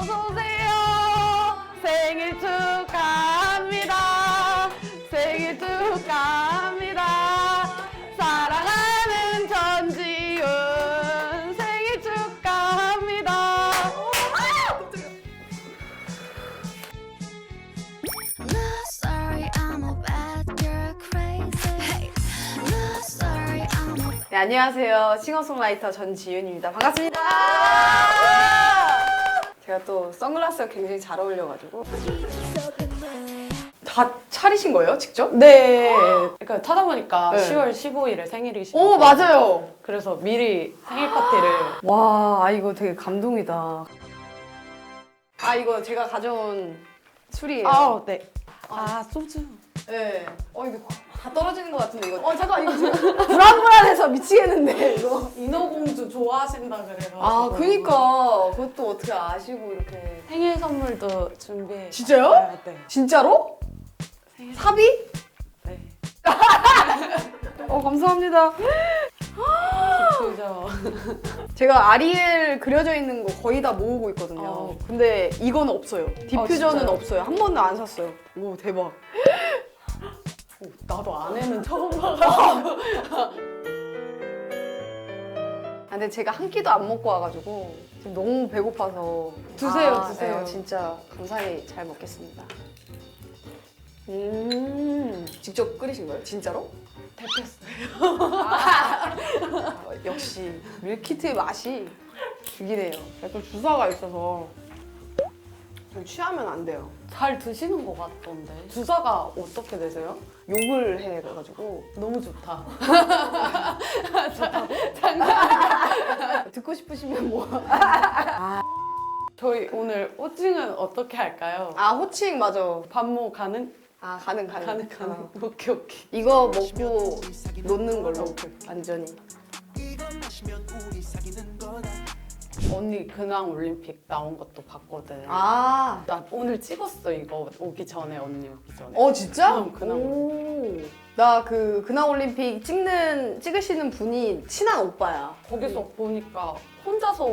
어서 오세요. 생일 축하합니다. 생일 축하합니다. 사랑하는 전지훈 생일 축하합니다. No, sorry, I'm a bad girl, crazy. Hey, no, sorry, I'm a 네, 안녕하세요. 싱어송라이터 전지윤입니다. 반갑습니다. 제가 또 선글라스가 굉장히 잘 어울려가지고. 다 차리신 거예요, 직접? 네. 그러니까 찾아보니까 네. 10월 15일에 생일이시고. 오, 맞아요. 그래서 미리 생일 파티를. 와, 아, 이거 되게 감동이다. 아, 이거 제가 가져온 술이에요. 아, 네. 아, 소주. 네. 어, 이거 다 떨어지는 것 같은데, 이거. 어, 잠깐, 이거 지금 불안불안해서 미치겠는데, 이거. 인어공주 좋아하신다 그래가지고. 아, 그니까. 그것도 어떻게 아시고, 이렇게. 생일 선물도 준비해. 진짜요? 네, 네. 진짜로? 생일 사비? 네. 어, 감사합니다. 그죠. 제가 아리엘 그려져 있는 거 거의 다 모으고 있거든요. 어. 근데 이건 없어요. 디퓨저는 진짜요? 없어요. 한 번도 안 샀어요. 오, 대박. 오, 나도 아내는 처음 봐가지고. 아, 근데 제가 한 끼도 안 먹고 와가지고 지금 너무 배고파서 드세요, 아, 드세요. 네, 진짜 감사히 잘 먹겠습니다. 음, 직접 끓이신 거예요? 진짜로? 대표했어요. 어, 역시 밀키트의 맛이 죽이네요. 약간 주사가 있어서 좀 취하면 안 돼요. 잘 드시는 것 같던데. 주사가 어떻게 되세요? 욕을 해가지고 너무 좋다. 듣고 싶으시면 뭐. 저희 오늘 호칭은 어떻게 할까요? 아 호칭 맞아. 반모 가능? 아 가능 가능. 가능, 가능. 어. 오케이, 오케이. 이거 먹고 놓는 걸로 완전히. 언니 근황 올림픽 나온 것도 봤거든. 아. 나 오늘 찍었어 이거 오기 전에 언니 오기 전에. 어 진짜? 응, 근황. 오. 나그 근황 올림픽 찍는 찍으시는 분이 친한 오빠야. 거기서 보니까 혼자서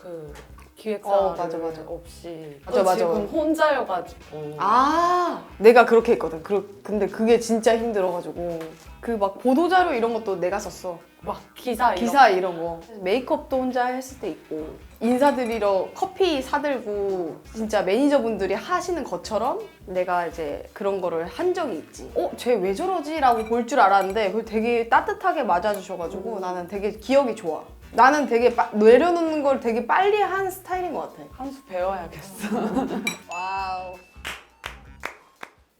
그 기획사 어, 맞아, 맞아. 없이 맞아, 또 맞아. 지금 혼자여가지고 아. 내가 그렇게 했거든. 그, 근데 그게 진짜 힘들어가지고 그 막 보도 자료 이런 것도 내가 썼어. 막 기사 이런 기사 이런 거 메이크업도 혼자 했을 때 있고 인사드리러 커피 사들고 진짜 매니저분들이 하시는 것처럼 내가 이제 그런 거를 한 적이 있지 어? 쟤 왜 저러지? 라고 볼 줄 알았는데 그걸 되게 따뜻하게 맞아주셔가지고 음. 나는 되게 기억이 좋아 나는 되게 빠- 내려놓는 걸 되게 빨리 한 스타일인 것 같아 한 수 배워야겠어. 와우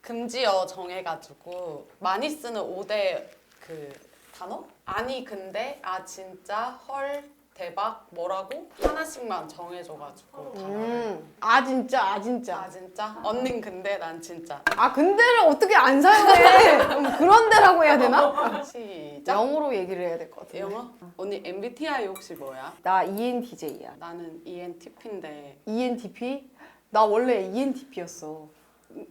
금지어 정해가지고 많이 쓰는 5대 그 단어? 아니 근데 아 진짜 헐 대박 뭐라고 하나씩만 정해줘가지고. 음. 아 진짜 아 진짜 아 진짜? 언닌 근데 난 진짜 아 근데를 어떻게 안 사용해 그럼 그런 데라고 해야 되나? 시작 영어로 얘기를 해야 될 것 같아 영어? 언니 MBTI 혹시 뭐야? 나 ENTJ야 나는 ENTP인데 ENTP? 나 원래 ENTP였어.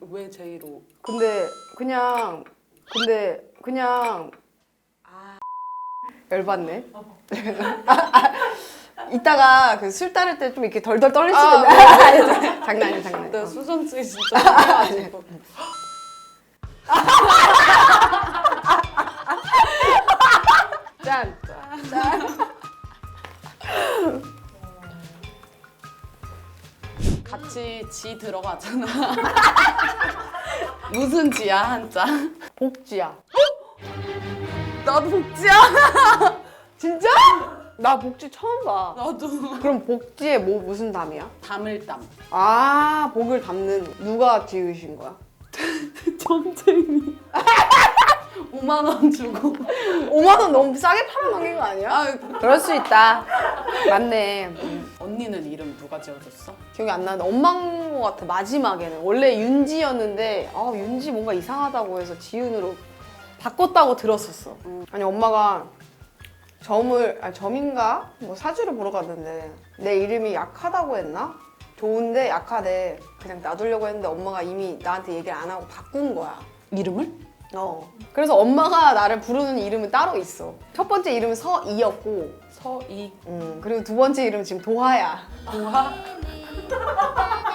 왜 제이로? 근데 그냥 근데 그냥 아 열받네. 이따가 그 술 따를 때 좀 이렇게 덜덜 떨릴 수 있는 장난이야 장난. 내 수전증이 진짜 심해가지고 짠. 짠. 같이 지 들어가잖아 무슨 지야 한자? 복지야. 나도 복지야 진짜? 나 복지 처음 봐. 나도 그럼 복지에 뭐 무슨 담이야? 담을담 아 복을 담는 누가 지으신 거야? 점쟁이 5만 원 주고 5만 원 너무 싸게 팔아넘긴 거 아니야? 아 그럴 수 있다. 맞네. 언니는 이름 누가 지어줬어? 기억이 안 나는데 엄마인 것 같아 마지막에는 원래 윤지였는데 아 윤지 뭔가 이상하다고 해서 지윤으로 바꿨다고 들었었어 아니 엄마가 점을 아 점인가? 뭐 사주를 보러 갔는데 내 이름이 약하다고 했나? 좋은데 약하대. 그냥 놔두려고 했는데 엄마가 이미 나한테 얘기를 안 하고 바꾼 거야. 이름을? 어. 그래서 엄마가 나를 부르는 이름은 따로 있어. 첫 번째 이름은 서이였고. 서이. 음, 그리고 두 번째 이름은 지금 도하야. 도하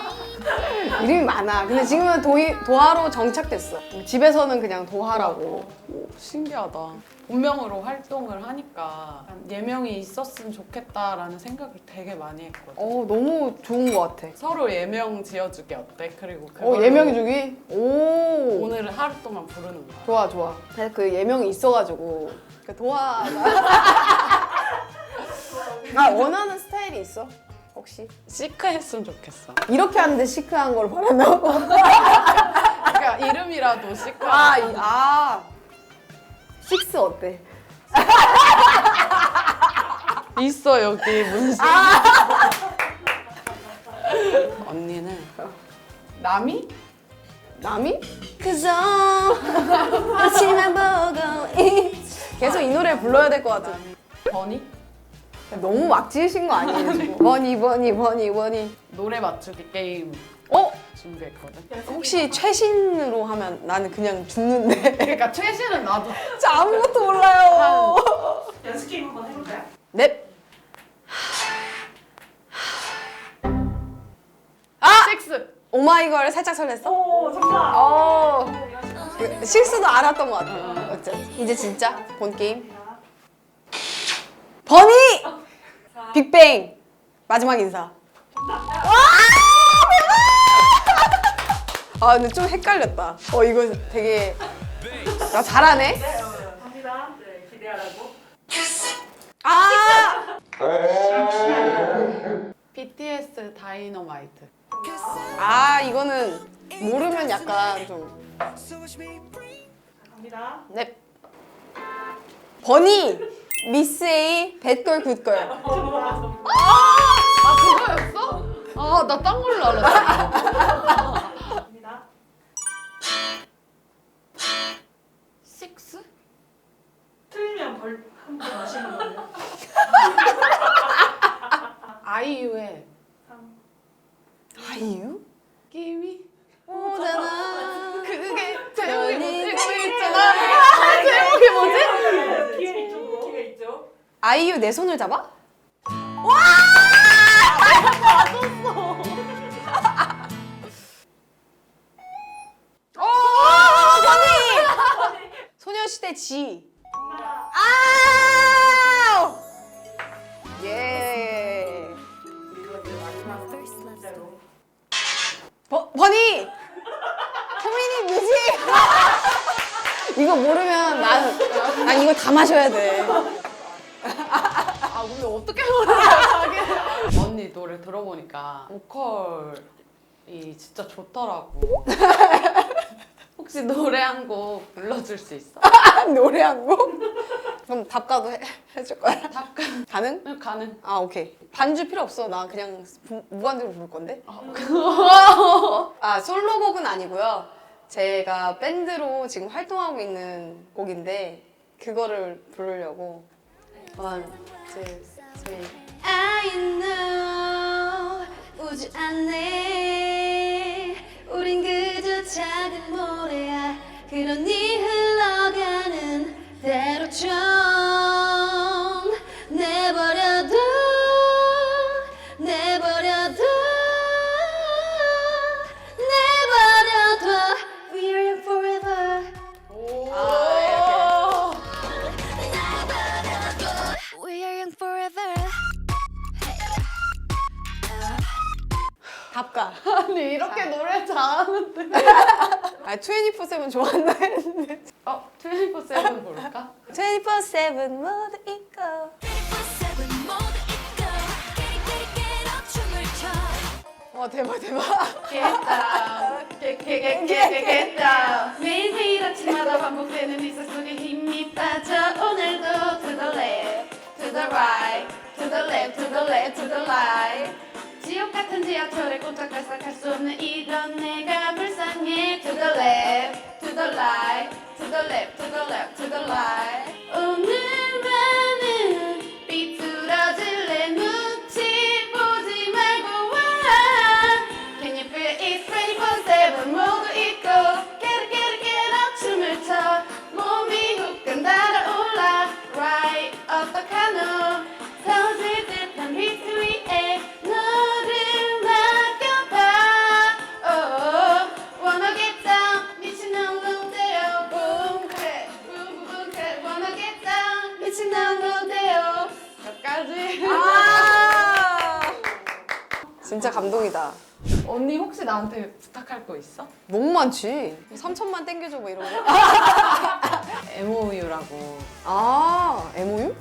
이름이 많아. 근데 지금은 도이, 도하로 정착됐어. 집에서는 그냥 도하라고. 오, 신기하다. 본명으로 활동을 하니까 예명이 있었으면 좋겠다라는 생각을 되게 많이 했거든. 어, 너무 좋은 것 같아. 서로 예명 지어주기 어때? 그리고 어, 그걸로 예명해주기? 오. 오늘은 하루 동안 부르는 거야. 좋아, 좋아. 근데 그 예명이 있어가지고. 그 도하가. 아, 원하는 스타일이 있어? 혹시? 시크했으면 좋겠어. 이렇게 하는데 시크한 걸 바란다고? 그러니까 이름이라도 시크. 아, 이, 아. 식스 어때? 있어 여기 문신. 언니는 남이? 남이? 그저 아침만 보고 있- 계속 이 노래 불러야 될 것 같아. 버니? 너무 막 지으신 거 아니에요 지금? 버니 버니 버니 버니. 노래 맞추기 게임 어? 준비했거든. 혹시 최신으로 하면 나는 그냥 죽는데. 그러니까 최신은 나도 저 아무것도 몰라요. 연습 게임 한번 해볼까요? 넵. 식스. 오마이걸 살짝 설렜어? 오 정답! 어. 그 실수도 알았던 것 같아. 어째? 이제 진짜 본 게임. 버니! 빅뱅 마지막 인사. 와! 대박! 아 근데 좀 헷갈렸다. 어 이거 되게 나 잘하네. 갑니다. 네, 기대하라고. 아! BTS 다이너마이트. 아 이거는 모르면 약간 좀 갑니다. 넵. 버니 미스 A 배걸 굿걸. 아 그거였어? 아 나 딴 걸로 알았어. 갑니다. 식스? 틀리면 벌한번 하시는 거예요. 아이유의 3. 아이유? 아이유 내 손을 잡아? 와! 맞았어. 버니. 소녀시대 G. 아! 예. 버, 버니! 효민이 뮤직! 이거 모르면 난, 난 이거 다 마셔야 돼. 아 근데 어떻게 모르냐 언니 노래 들어보니까 보컬이 진짜 좋더라고 혹시 노래 한 곡 불러줄 수 있어? 노래 한 곡? 그럼 답가도 해, 해줄 거야? 답변 가능? 가능 아, 오케이. 반주 필요 없어. 나 그냥 부- 무반주로 부를 건데. 아, 솔로곡은 아니고요. 제가 밴드로 지금 활동하고 있는 곡인데, 그거를 부르려고. One. I know 우주 안에 우린 그저 작은 모래야 그러니 흘러가는 대로 좀 24-7 좋아한다 했는데. 어? 24-7 부를까? 24-7 모두 있고. 24/7 모두 있고 깨릿깨릿깨릿 춤을 춰 와, 대박, 대박. 겠다 겠겠겠겠겠다 매일 매일 아침마다 반복되는 일상 속에 힘이 빠져 오늘도 to the left to the right to the left to the left to the right 지옥 같은 지하철에 꼼짝달싹 할 수 the to the left to the left to the right 진짜 감동이다. 언니 혹시 나한테 부탁할 거 있어? 너무 많지. 3천만 땡겨줘 뭐 이런 거. MOU라고 아 MOU?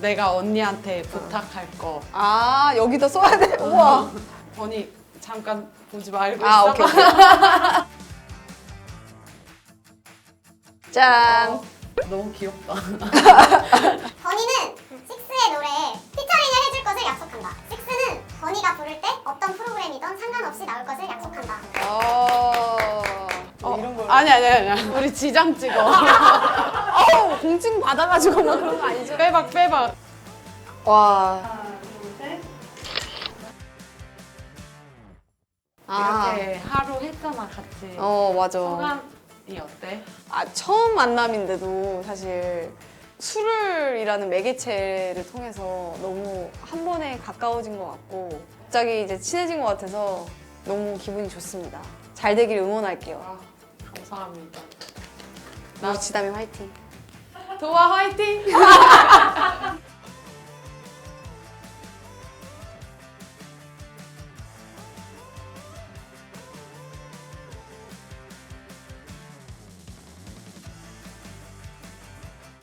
내가 언니한테 부탁할 거 아 여기다 써야 돼. 우와. 언니 잠깐 보지 말고 아 있어봐 오케이. 오케이. 짠. 너무 귀엽다 버니는 나올 것을 약속한다. 어. 뭐 이런 걸. 아니 아니 아니 우리 지장 찍어 어우 공증 받아가지고 막 그런 거 아니죠? 빼박 빼박 와. 하나, 둘, 셋. 아. 이렇게 하루 했잖아 같이 어 맞아. 소감이 어때? 아 처음 만남인데도 사실 술을이라는 매개체를 통해서 너무 한 번에 가까워진 것 같고 갑자기 이제 친해진 것 같아서 너무 기분이 좋습니다. 잘 되길 응원할게요. 아 감사합니다 우리 지담이 화이팅. 도아 화이팅